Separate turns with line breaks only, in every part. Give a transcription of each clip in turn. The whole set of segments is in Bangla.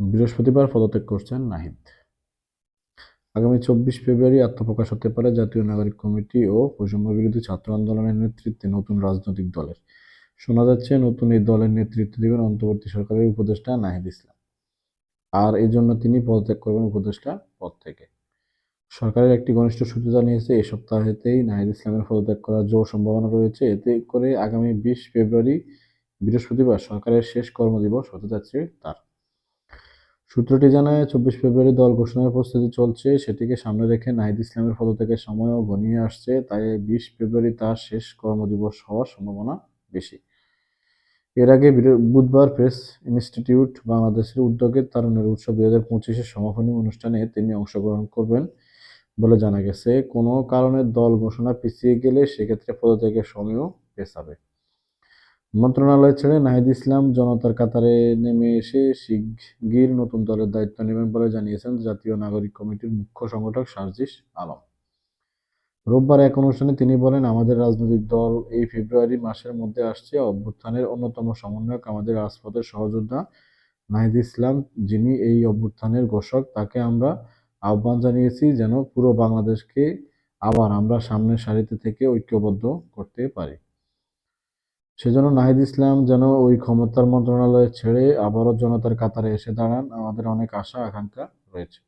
বৃহস্পতিবার পদত্যাগ করছেন নাহিদ। আগামী চব্বিশ ফেব্রুয়ারি আত্মপ্রকাশ হতে পারে জাতীয় নাগরিক কমিটি ও বৈষম্য বিরোধী ছাত্র আন্দোলনের নেতৃত্বে নতুন রাজনৈতিক দলের। শোনা যাচ্ছে, নতুন এই দলের নেতৃত্ব দেবেন অন্তর্বর্তী সরকারের উপদেষ্টা নাহিদ ইসলাম। আর এই জন্য তিনি পদত্যাগ করবেন উপদেষ্টা পদ থেকে। সরকারের একটি ঘনিষ্ঠ সূত্র জানিয়েছে এই সপ্তাহেতেই নাহিদ ইসলামের পদত্যাগ করার জোর সম্ভাবনা রয়েছে। এতে করে আগামী বিশ ফেব্রুয়ারি বৃহস্পতিবার সরকারের শেষ কর্মদিবস হতে যাচ্ছে তার। সূত্রটি জানায়, চব্বিশ ফেব্রুয়ারি দল ঘোষণার প্রস্তুতি চলছে। সেটিকে সামনে রেখে নাহিদ ইসলামের পদত্যাগের সময়ও ঘনিয়ে আসছে। তাই বিশ ফেব্রুয়ারি তার শেষ কর্মদিবস হওয়ার সম্ভাবনা বেশি। এর আগে বুধবার প্রেস ইনস্টিটিউট বাংলাদেশের উদ্যোগে তারুণের উৎসব দুই হাজার পঁচিশের সমাপনী অনুষ্ঠানে তিনি অংশগ্রহণ করবেন বলে জানা গেছে। কোনো কারণে দল ঘোষণা পিছিয়ে গেলে সেক্ষেত্রে পদত্যাগের সময়ও পেছাবে। মন্ত্রণালয় ছেড়ে নাহিদ ইসলাম জনতার কাতারে নেমে এসে শিগগির নতুন দলের দায়িত্ব নেবেন বলে জানিয়েছেন জাতীয় নাগরিক কমিটির মুখ্য সংগঠক সার্জিস আলম। রোববার এক অনুষ্ঠানে তিনি বলেন, আমাদের রাজনৈতিক দল এই ফেব্রুয়ারি মাসের মধ্যে আসছে। অভ্যুত্থানের অন্যতম সমন্বয়ক আমাদের রাজপথের সহযোদ্ধা নাহিদ ইসলাম, যিনি এই অভ্যুত্থানের ঘোষক, তাকে আমরা আহ্বান জানিয়েছি যেন পুরো বাংলাদেশকে আবার আমরা সামনের সারিতে থেকে ঐক্যবদ্ধ করতে পারি। সেজন্য নাহিদ ইসলাম যেন ওই ক্ষমতার মন্ত্রণালয় ছেড়ে আবারও জনতার কাতারে এসে দাঁড়ান। আমাদের অনেক আশা, আকাঙ্ক্ষা রয়েছে।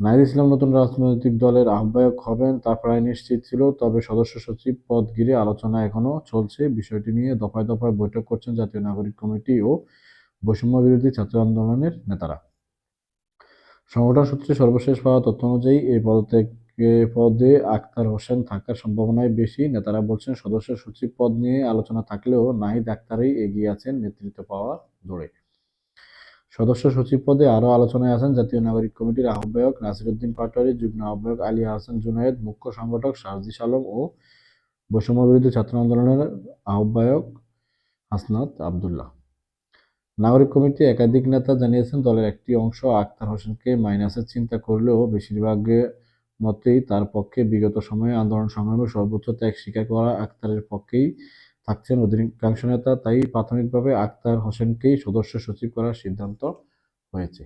নাহিদ ইসলাম নতুন রাজনৈতিক দলের আহ্বায়ক হবেন, তা প্রায় নিশ্চিত ছিল, তবে সদস্য সচিব পদ ঘিরে আলোচনা এখনও চলছে। বিষয়টি নিয়ে দফায় দফায় বৈঠক করছেন জাতীয় নাগরিক কমিটি ও বৈষম্য বিরোধী ছাত্র আন্দোলনের নেতারা। সংগঠন সূত্রে সর্বশেষ পাওয়া তথ্য অনুযায়ী এই পদত্যাগ পদে আক্তার হোসেন থাকার সম্ভাবনাই বেশি। নেতারা বলছেন, সদস্য সচিব পদ নিয়ে আলোচনা থাকলেও নাহিদ আক্তারই এগিয়ে আছেন নেতৃত্ব পাওয়ার দৌড়ে সদস্য সচিব পদে আরও আলোচনায় আছেন জাতীয় নাগরিক কমিটির আহ্বায়ক নাসিরুদ্দিন পাটোয়ারি, যুগ্ম আহ্বায়ক আলী আহসান জুনায়েদ, মুখ্য সংগঠক সারজিস আলম ও বৈষম্য বিরোধী ছাত্র আন্দোলনের আহ্বায়ক হাসনাত আবদুল্লাহ। নাগরিক কমিটি একাধিক নেতা জানিয়েছেন, দলের একটি অংশ আক্তার হোসেনকে মাইনাসের চিন্তা করলেও বেশিরভাগের মতেই তার পক্ষে বিগত সময়ে আন্দোলন সংগ্রামে সর্বোচ্চ ত্যাগ স্বীকার করা আক্তারের পক্ষেই থাকছেন অধিকাংশ নেতা। তাই প্রাথমিকভাবে আক্তার হোসেনকেই সদস্য সচিব করার সিদ্ধান্ত হয়েছে।